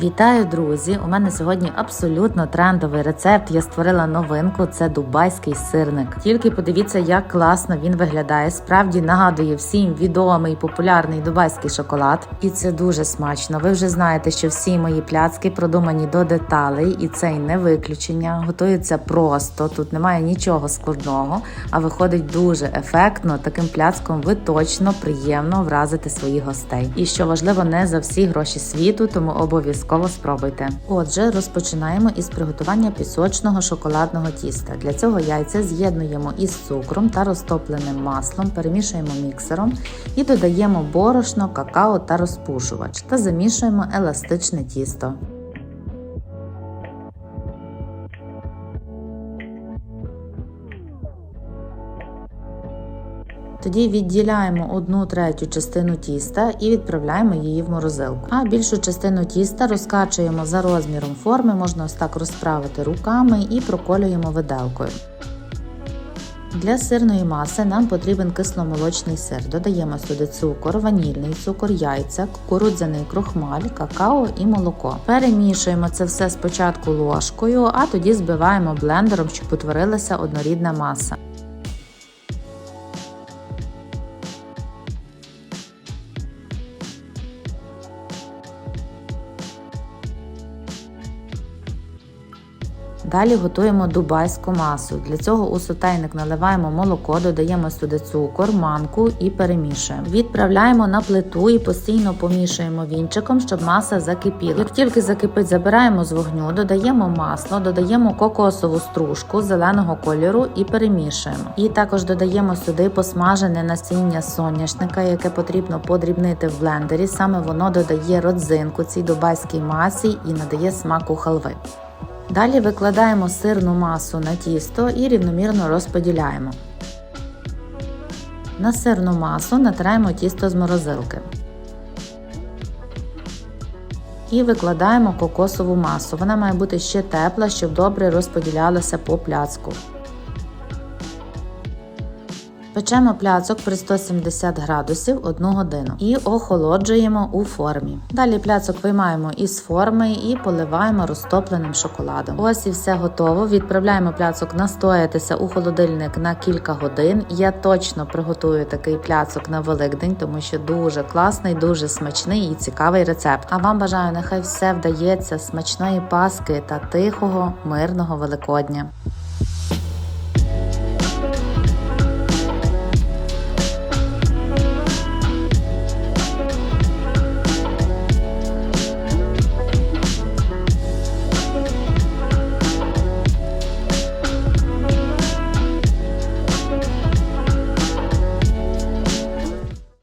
Вітаю, друзі! У мене сьогодні абсолютно трендовий рецепт. Я створила новинку. Це дубайський сирник. Тільки подивіться, як класно він виглядає. Справді нагадує всім відомий популярний дубайський шоколад, і це дуже смачно. Ви вже знаєте, що всі мої пляцки продумані до деталей, і це й не виключення. Готується просто. Тут немає нічого складного, а виходить дуже ефектно. Таким пляцком ви точно приємно вразите своїх гостей. І що важливо, не за всі гроші світу, тому обов'язково спробуйте. Отже, розпочинаємо із приготування пісочного шоколадного тіста. Для цього яйця з'єднуємо із цукром та розтопленим маслом, перемішуємо міксером і додаємо борошно, какао та розпушувач та замішуємо еластичне тісто. Тоді відділяємо одну третю частину тіста і відправляємо її в морозилку. А більшу частину тіста розкачуємо за розміром форми, можна ось так розправити руками і проколюємо виделкою. Для сирної маси нам потрібен кисломолочний сир. Додаємо сюди цукор, ванільний цукор, яйця, кукурудзяний крохмаль, какао і молоко. Перемішуємо це все спочатку ложкою, а тоді збиваємо блендером, щоб утворилася однорідна маса. Далі готуємо дубайську масу. Для цього у сотейник наливаємо молоко, додаємо сюди цукор, манку і перемішуємо. Відправляємо на плиту і постійно помішуємо вінчиком, щоб маса закипіла. Як тільки закипить, забираємо з вогню, додаємо масло, додаємо кокосову стружку зеленого кольору і перемішуємо. І також додаємо сюди посмажене насіння соняшника, яке потрібно подрібнити в блендері. Саме воно додає родзинку цій дубайській масі і надає смаку халви. Далі викладаємо сирну масу на тісто і рівномірно розподіляємо. На сирну масу натираємо тісто з морозилки. І викладаємо кокосову масу. Вона має бути ще тепла, щоб добре розподілялася по пляцку. Печемо пляцок при 170 градусів 1 годину і охолоджуємо у формі. Далі пляцок виймаємо із форми і поливаємо розтопленим шоколадом. Ось і все готово. Відправляємо пляцок настоятися у холодильник на кілька годин. Я точно приготую такий пляцок на Великдень, тому що дуже класний, дуже смачний і цікавий рецепт. А вам бажаю, нехай все вдається смачної паски та тихого, мирного Великодня.